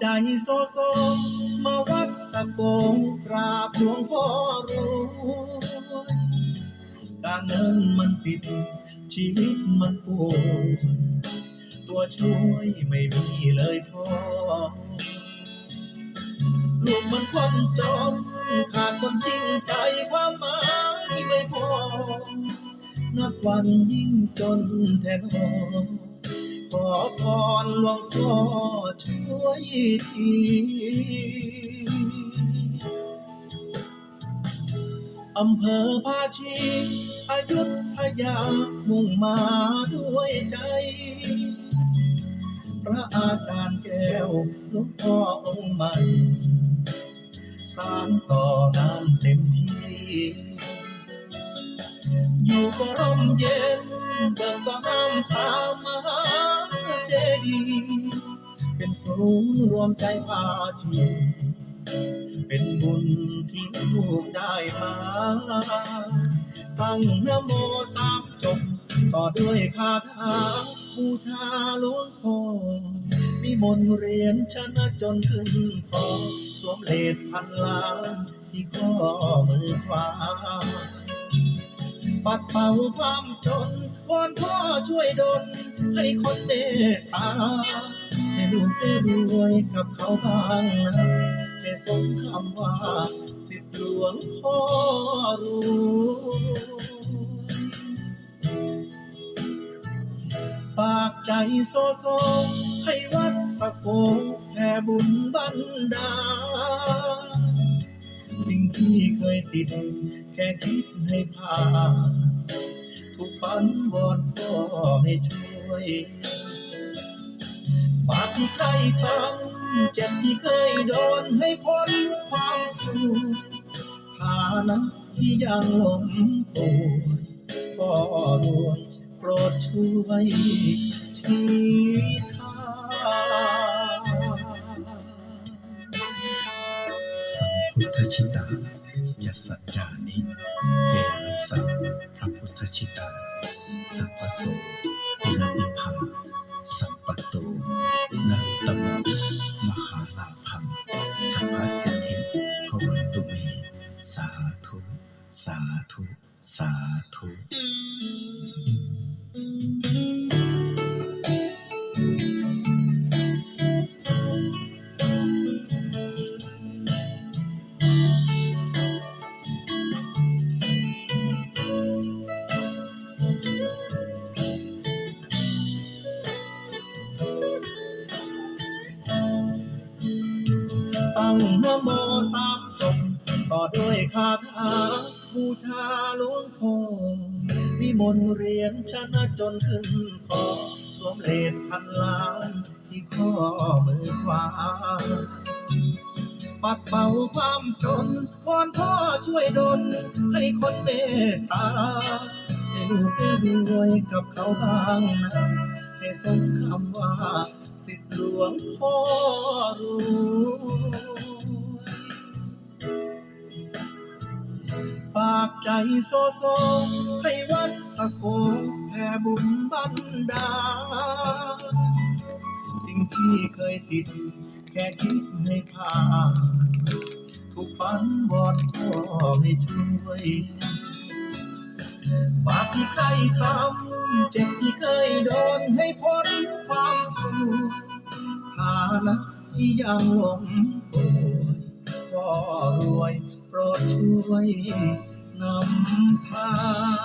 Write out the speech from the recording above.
ใจโซโซ มาวัดตะโกงกราบหลวงพ่อรวยการเงินมันติด ชีวิตมันปวดตัวช่วยไม่มีเลยพอลูกมันคนจนขาดคนจริงใจความหมายไม่พอ นับวันยิ่งจนแทนหอ ขอพรหลวงพ่อช่วยทีอำเภอภาชีอยุธยามุ่งมาด้วยใจ พระอาจารย์แก้วหลวงพ่อองค์ใหม่ สร้างต่องานเต็มที่ อยู่ก็ร่มเย็นเดินก็ เป็นศูนย์รวมใจพาชีเป็นบุญที่ลูกได้มาตั้งนโมสามจบ ต่อด้วยคาถาบูชาหลวงพ่อนิมนต์เรียนชนะจนขึ้นคอสวมเลดพันล้านที่ข้อมือขวาปัดเป่าความจนวอนพ่อช่วยดลให้คนเมตตา ให้ลูกได้รวยกับเขาบ้างนะให้สมคำว่า สิทธิหลวงพ่อรวยฝากใจโซโซ ให้วัดตะโกแผ่บุญบันดาลสิ่งที่เคยติด แค่คิดให้ผ่านทุกฝันวอนพ่อให้ช่วย ที่ใครทำเจ็บที่เคยโดนให้พ้นความสุขฐานะที่ยังหลงป่วยพ่อรวยโปรดช่วยชี้ทางสัมพุทธชิตายัสสัจจานิเอริสัพระพุทธชิตาสัพพโส ธุสาธุสาธุตั้งนะโมสามจบต่อด้วย คาถาบูชาหลวงพ่อนิมนต์เรียนชนะจนขึ้นคอสวมเลดพันล้านที่ข้อมือขวาปัดเป่าความจนวอนพ่อช่วยดลให้คนเมตตาให้ลูกได้รวยกับเขาบ้างนะให้สมคำว่า สิทธิหลวงพ่อรู้ โซโซ ให้วัดตะโกแผ่บุญบันดาลสิ่งที่เคยติด แค่คิดให้ผ่านทุกฝันวอนพ่อให้ช่วยบาปที่ใครทำเจ็บที่เคยโดนให้พ้นความสุขฐานะที่ยังหลงป่วยพ่อรวยโปรดช่วย 难堪。